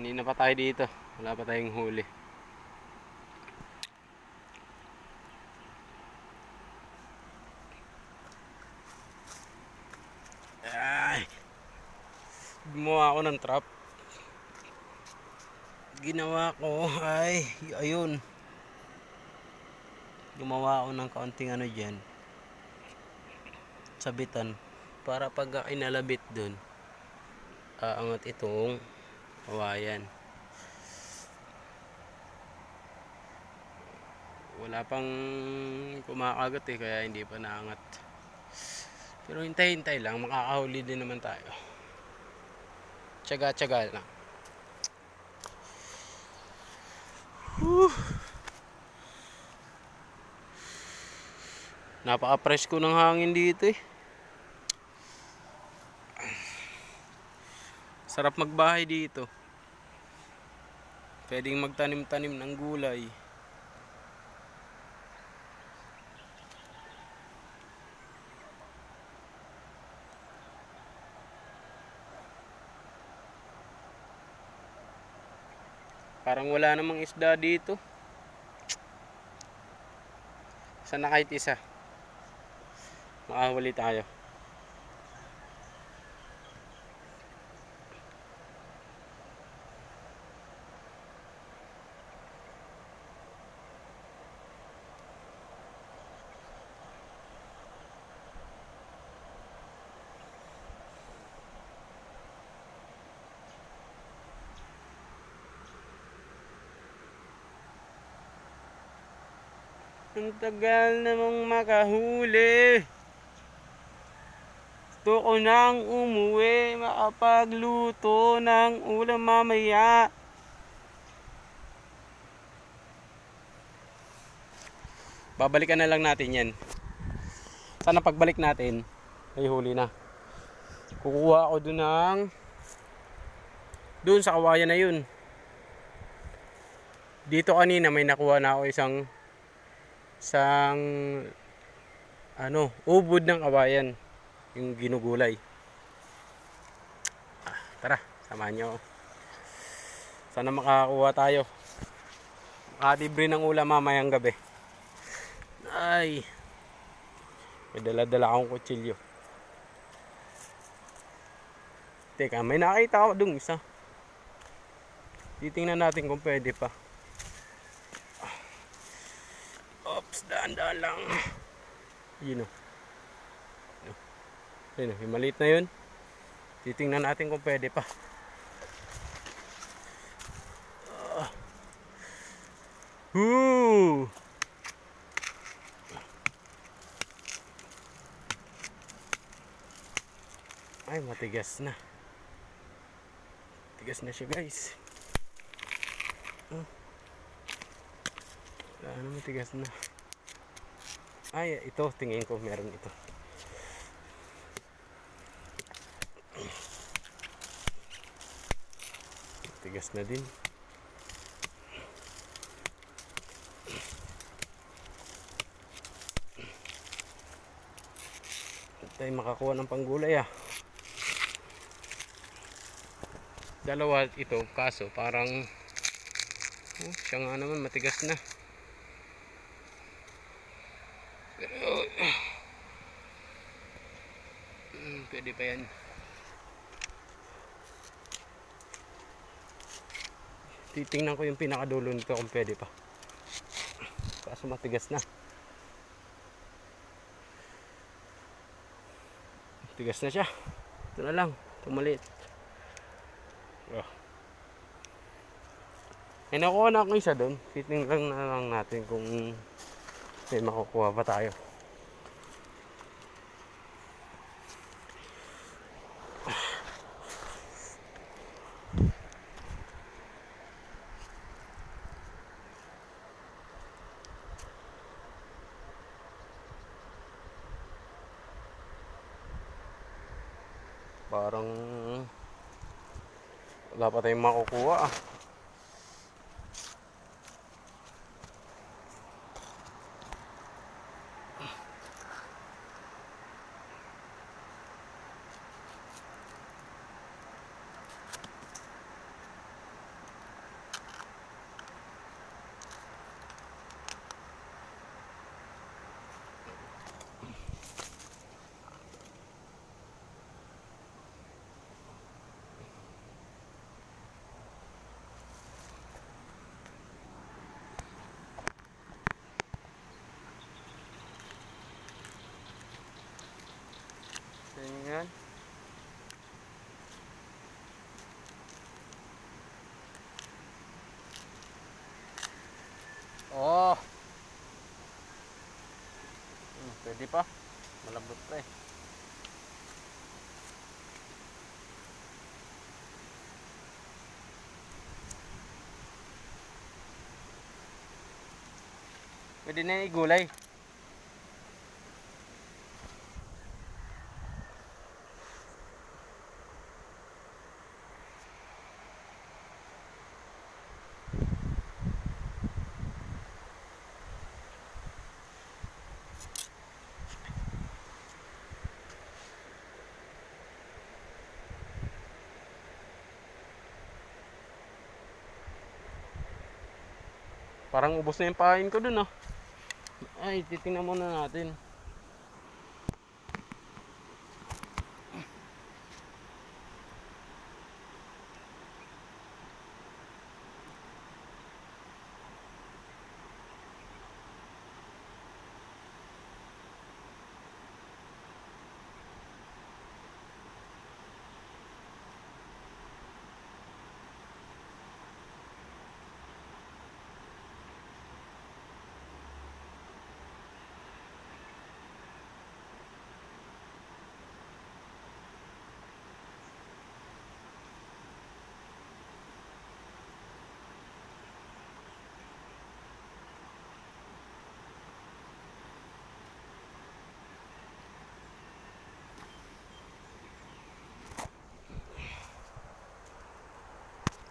Kanina pa tayo dito. Wala pa tayong huli. Ay. Gumawa ako ng trap. Ginawa ko ay ayun. Gumawa ako ng kaunting ano diyan. Sabitan para pag inalabit dun aangat itong kawayan. Wala pang kumakagat eh kaya hindi pa naangat. Pero hintay-hintay lang, makakahuli din naman tayo. Tsaga-tsaga lang. Whew. Napaka-fresh ko ng hangin dito eh. Sarap magbahay dito. Pwedeng magtanim-tanim ng gulay. Parang wala namang isda dito. Sana kahit isa. Makahuli tayo. Ang tagal namang makahuli. Gusto ko nang umuwi, makapagluto ng ulam mamaya. Babalikan na lang natin yan. Sana pagbalik natin, ay huli na. Kukuha ako dun ng... Doon sa kawayan na yun. Dito kanina may nakuha na ako isang isang ano, ubod ng kawayan yung ginugulay. Ah, tara, samahan niyo. Sana makakuha tayo. Makalibre ng ulam mamayang gabi. Ay. May dala-dala akong kutsilyo. Teka, may nakita ako dung isa. Titingnan natin kung pwede pa. Oops, daan-daan lang. Yun o. Yun o, yung maliit na yun. Titingnan natin kung pwede pa. Woo! Ay, matigas na. Tigas na siya guys. Wala na matigas na. Ay, ito, tingin ko meron ito. Tigas na din. Tayo makakuha ng panggulay ah. Dalawa ito, kaso parang oh, siya nga naman matigas na. Pwede pa yan. Titingnan ko yung pinakadulo nito kung pwede pa. Kaso matigas na. Tigas na siya. Ito na lang. Tumalit. Oh. Eh, nakuha na akong isa doon. Fitting lang na lang natin kung may makukuha pa tayo. Parang wala pa tayong makukuha ah. Ganyan. Oh. Hmm, pwede pa. Malambot pa eh. Pwede na yung igulay. Parang ubos na yung pain ko dun ah. Ay, titingnan muna natin.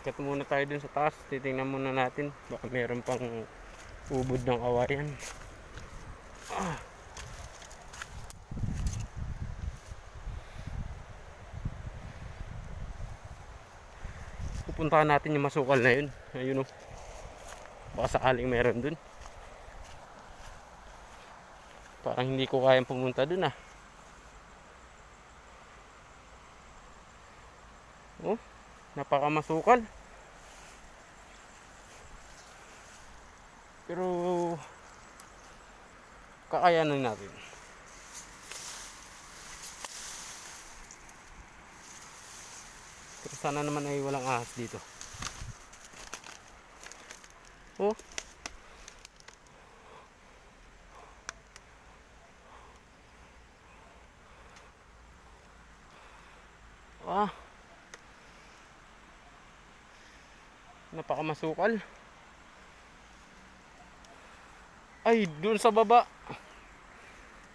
Kat muna tayo dun sa taas. Titingnan muna natin. Baka meron pang ubod ng kawayan. Ah. Pupuntahan natin yung masukal na yun. Ayun o. Baka sakaling meron dun. Parang hindi ko kayang pumunta dun ah. Oh, napakamasukal. Pero kakayanan natin. Pero sana naman ay walang ahas dito. Oh. Ah. Napakamasukal. Ay, doon sa baba.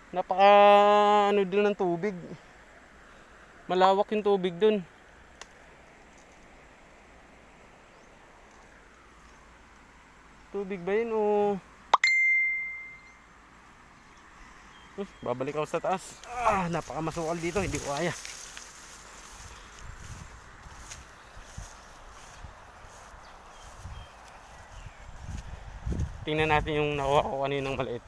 Napaka ano doon ng tubig. Malawak yung tubig doon. Tubig ba yun o... Uh, babalik ako sa taas. Ah, napakamasukal dito, hindi ko kaya. Tingnan natin yung nakuha ko kaninang maliit.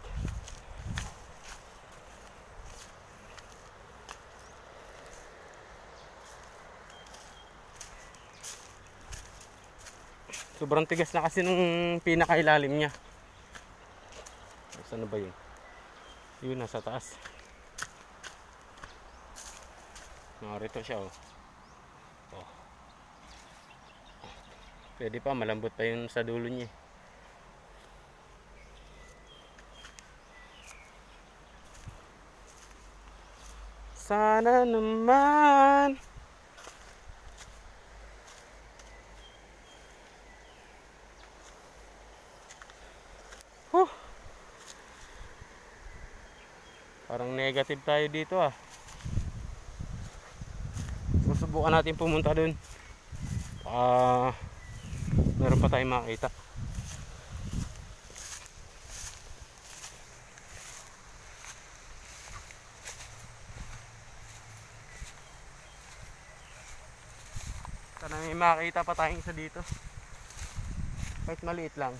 Sobrang tigas na kasi nung pinakailalim niya. Saan na ba yun? Yun, nasa taas. Narito siya oh. oh. Pwede pa, malambot pa yun sa dulo niya. Sana naman. Huh. Parang negative tayo dito ah. Susubukan natin pumunta dun. Baka meron pa tayong makita. Sana may makita pa tayong isa dito. Kahit maliit lang.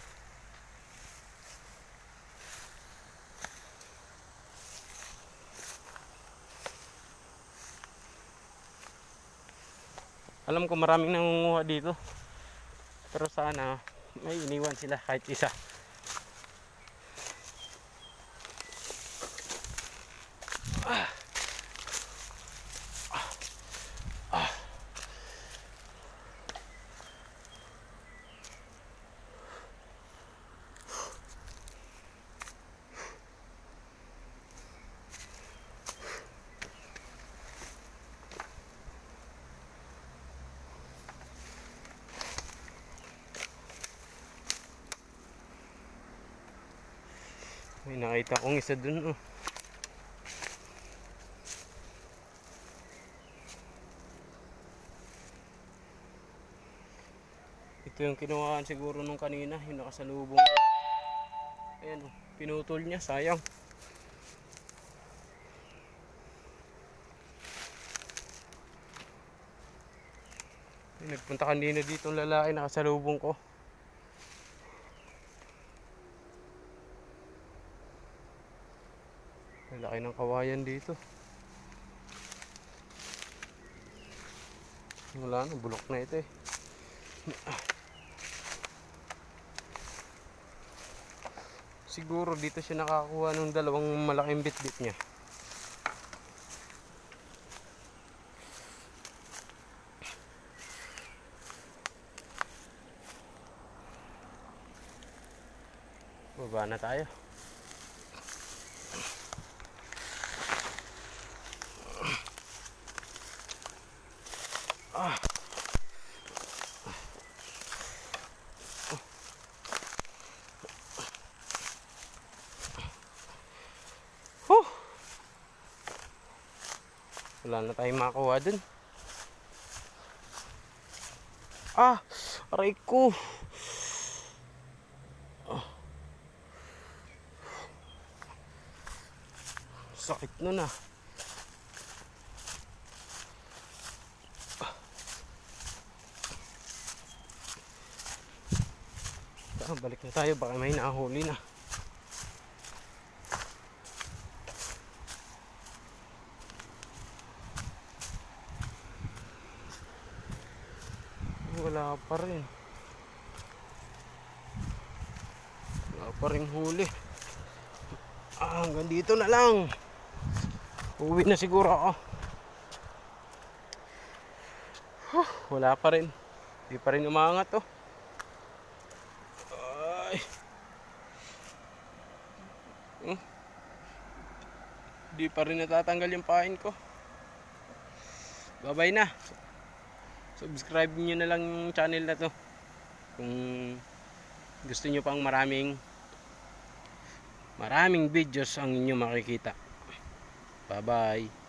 Alam ko maraming nangunguha dito. Pero sana may iniwan sila kahit isa. May nakita kong isa dun oh. Ito yung kinuhaan siguro nung kanina, yung nakasalubong. Ayan oh, pinutol niya, sayang. Nagpunta kanina dito ang lalaki nakasalubong ko. Laki ng kawayan dito. Wala na, bulok na ito eh. Siguro dito siya nakakuha ng dalawang malaking bitbit niya. Baba na tayo. Huh! Wala na tayong makuha dun. Ah! Aray ko! Ah. Sakit nun ah. Ah, balik na tayo baka may nahuli na. Wala pa rin. Wala pa rin huli. Ah, hanggang dito na lang. Uwi na siguro ako. Huh, wala pa rin. Hindi pa rin umangat oh. Ay. Hmm. Di pa rin natatanggal yung pain ko. Bye-bye na. Subscribe nyo na lang yung channel na to. Kung gusto nyo pang maraming maraming videos ang inyo makikita. Bye-bye.